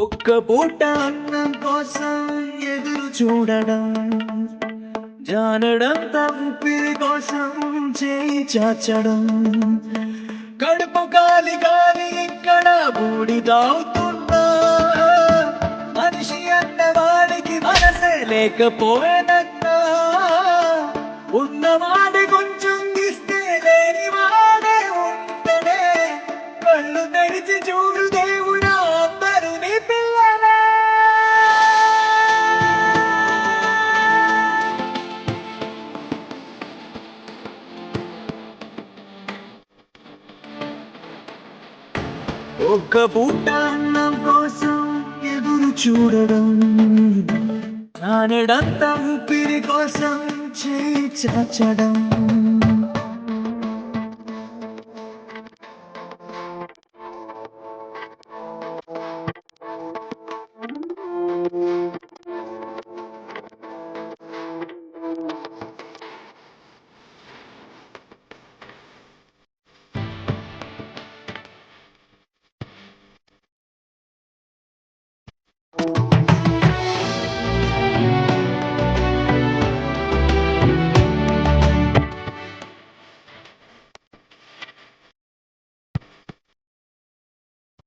ఒక్క పూట అన్నం కోసం ఎదురు చూడడం జానడం తప్పిరి కోసం చేయి చాచడం. కడుపు గాలి గాలి ఇక్కడ బూడిదవుతున్నా మనిషి అన్నవాడికి మనసే లేకపోయేదన్నా. ఉన్నవాడి కొంచెం ఇస్తే ఒక్క పూట అన్నం కోసం ఎదురు చూడడం. నానడంతా ఊపిరి కోసం చేయి చాచడం.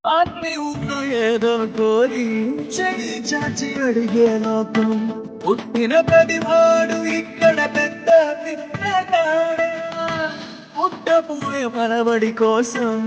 అన్ని ఉన్న ఏదో కోరి చాచి అడిగే లోకం. పుట్టిన ప్రతివాడు ఇక్కడ పెద్ద పుట్టపోయే మనబడి కోసం